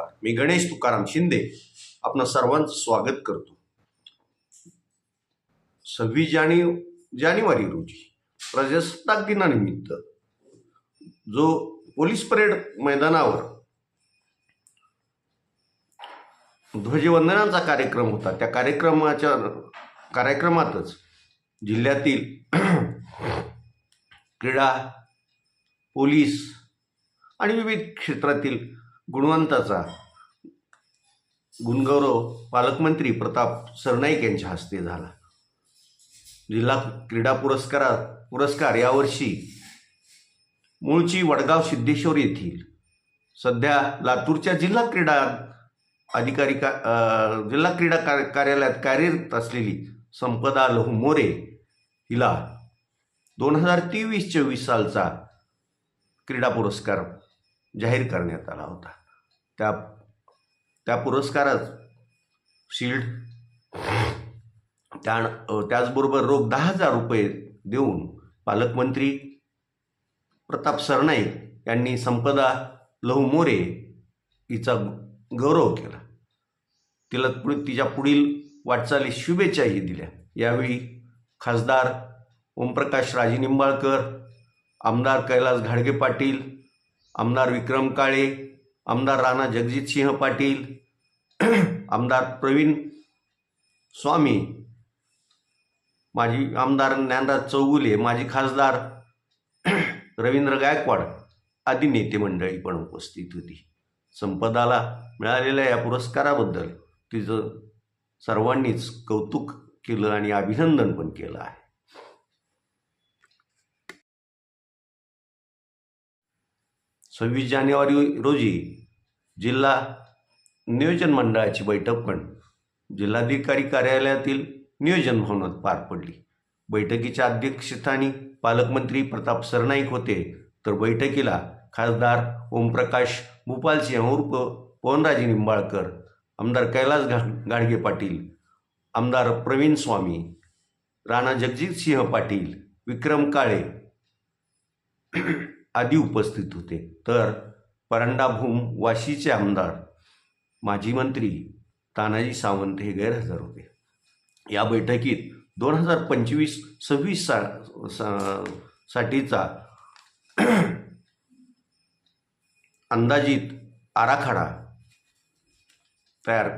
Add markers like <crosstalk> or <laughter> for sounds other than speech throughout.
नमस्कार. मी गणेश तुकाराम शिंदे आपणा सर्वांचं स्वागत करतो. सव्वीस जाने जानेवारी रोजी प्रजासत्ताक दिनानिमित्त जो पोलीस परेड मैदानावर ध्वजवंदनाचा कार्यक्रम होता त्या कार्यक्रमाच्या कार्यक्रमातच जिल्ह्यातील <clears throat> क्रीडा पोलीस आणि विविध क्षेत्रातील गुणवंताचा गुणगौरव पालकमंत्री प्रताप सरनाईक यांच्या हस्ते झाला. जिल्हा क्रीडा पुरस्कारा पुरस्कार यावर्षी मूळची वडगाव सिद्धेश्वर येथील सध्या लातूरच्या जिल्हा क्रीडा अधिकारी का जिल्हा क्रीडा कार्य कार्यालयात कार्यरत असलेली संपदा लहू मोरे हिला दोन हजार तेवीस चोवीस सालचा क्रीडा पुरस्कार जाहीर करण्यात आला होता. त्या त्या पुरस्कारात शिल्ड त्या त्याचबरोबर रोख दहा हजार रुपये देऊन पालकमंत्री प्रताप सरनाईक यांनी संपदा लहू मोरे हिचा गौरव केला. तिला पुढे तिच्या पुढील वाटचाली शुभेच्छाही दिल्या. यावेळी खासदार ओमप्रकाश राजेनिंबाळकर आमदार कैलास घाडगे पाटील आमदार विक्रम काळे आमदार राणा जगजितसिंह पाटील आमदार प्रवीण स्वामी माजी आमदार ज्ञानराज चौगुले माजी खासदार रवींद्र गायकवाड आदी नेते मंडळी पण उपस्थित होती. संपदाला मिळालेल्या या पुरस्काराबद्दल तिचं सर्वांनीच कौतुक केलं आणि अभिनंदन पण केलं आहे. सव्वीस जानेवारी रोजी जिल्हा नियोजन मंडळाची बैठक पण जिल्हाधिकारी कार्यालयातील नियोजन भवनात पार पडली. बैठकीच्या अध्यक्षस्थानी पालकमंत्री प्रताप सरनाईक होते. तर बैठकीला खासदार ओमप्रकाश भूपालसिंह उर्फ पवनराजे निंबाळकर आमदार कैलास घा गाडगे पाटील आमदार प्रवीण स्वामी राणा जगजितसिंह पाटील विक्रम काळे आदी उपस्थित होते. तर परंडाभूम वाशीचे आमदार माजी मंत्री तानाजी सावंत हे गैरहजर होते. या बैठकीत दोन हजार पंचवीस सव्वीस सा, सा साठीचा अंदाजित आराखडा तयार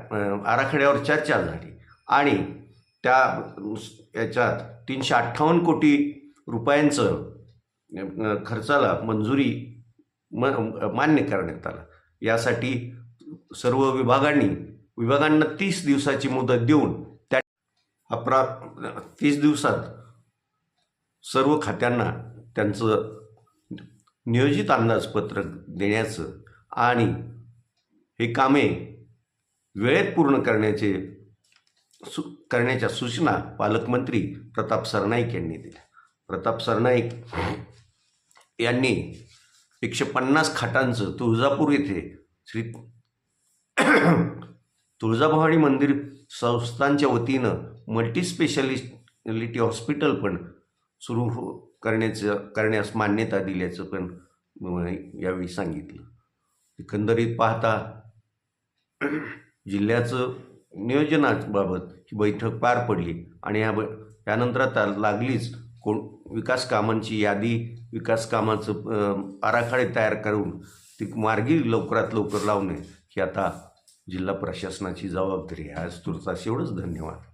आराखड्यावर चर्चा झाली आणि त्या याच्यात तीनशे अठ्ठावन्न कोटी रुपयांचं खर्चाला मंजुरी म मान्य करण्यात आलं. यासाठी सर्व विभागांनी विभागांना तीस दिवसाची मुदत देऊन त्या अप्रा तीस दिवसात सर्व खात्यांना त्यांचं नियोजित अंदाजपत्रक देण्याचं आणि हे कामे वेळेत पूर्ण करण्याचे सु करण्याच्या सूचना पालकमंत्री प्रताप सरनाईक यांनी दिल्या. प्रताप सरनाईक यांनी एकशे पन्नास खाटांचं तुळजापूर येथे श्री तुळजाभवानी मंदिर संस्थांच्या वतीनं मल्टी स्पेशालिटी हॉस्पिटल पण सुरू हो करण्याचं करण्यास मान्यता दिल्याचं पण यावेळी सांगितलं. एकंदरीत पाहता जिल्ह्याचं नियोजनाबाबत ही बैठक पार पडली आणि ह्या ब त्यानंतर आता लागलीच कोण विकास कामांची यादी विकास कामाचं आराखडे तयार करून ती मार्गी लवकरात लवकर लावणे ही आता जिल्हा प्रशासनाची जबाबदारी आहे. आज तुर्तास एवढंच. धन्यवाद.